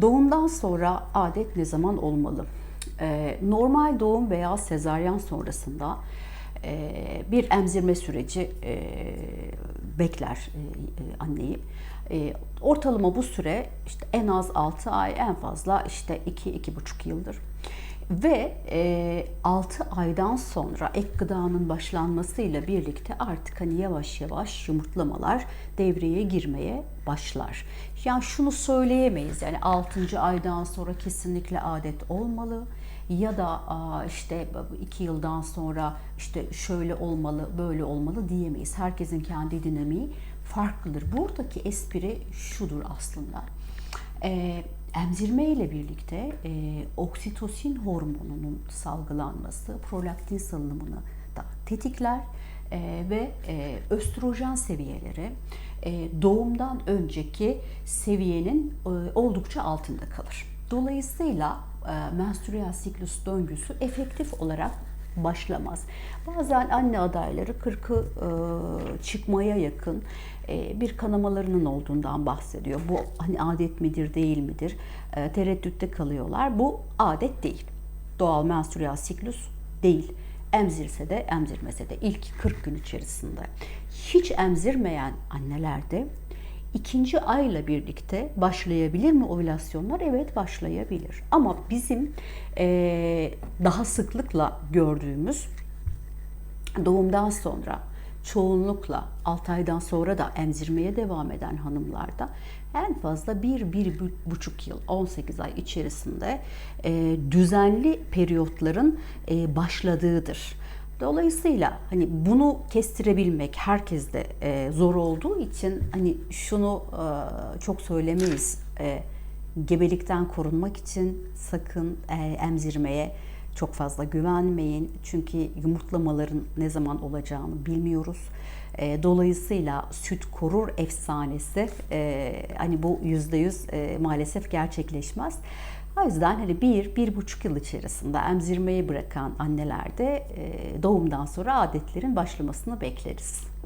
Doğumdan sonra adet ne zaman olmalı? Ee, normal doğum veya sezaryen sonrasında e, bir emzirme süreci e, bekler e, anneyi. Ortalama bu süre işte en az 6 ay, en fazla işte 2-2,5 yıldır. Ve e, 6 aydan sonra ek gıdanın başlanmasıyla birlikte artık hani yavaş yavaş yumurtlamalar devreye girmeye başlar. Yani şunu söyleyemeyiz yani 6. aydan sonra kesinlikle adet olmalı ya da işte 2 yıldan sonra işte şöyle olmalı böyle olmalı diyemeyiz. Herkesin kendi dinamiği farklıdır. Buradaki espri şudur aslında. Ee, emzirme ile birlikte e, oksitosin hormonunun salgılanması prolaktin salınımını da tetikler e, ve e, östrojen seviyeleri e, doğumdan önceki seviyenin e, oldukça altında kalır. Dolayısıyla e, menstrüel siklus döngüsü efektif olarak başlamaz. Bazen anne adayları 40'ı e, çıkmaya yakın e, bir kanamalarının olduğundan bahsediyor. Bu hani adet midir değil midir e, tereddütte kalıyorlar. Bu adet değil. Doğal menstrüel siklus değil. Emzirse de emzirmese de ilk 40 gün içerisinde. Hiç emzirmeyen annelerde ikinci ayla birlikte başlayabilir mi ovülasyonlar? Evet başlayabilir. Ama bizim e, daha sıklıkla gördüğümüz doğumdan sonra çoğunlukla 6 aydan sonra da emzirmeye devam eden hanımlarda en fazla 1-1,5 yıl 18 ay içerisinde e, düzenli periyotların e, başladığıdır. Dolayısıyla hani bunu kestirebilmek herkeste e, zor olduğu için hani şunu e, çok söylemeyiz. E, gebelikten korunmak için sakın e, emzirmeye çok fazla güvenmeyin. Çünkü yumurtlamaların ne zaman olacağını bilmiyoruz. E, dolayısıyla süt korur efsanesi e, hani bu yüzde yüz e, maalesef gerçekleşmez. O yüzden hani bir, bir buçuk yıl içerisinde emzirmeyi bırakan annelerde doğumdan sonra adetlerin başlamasını bekleriz.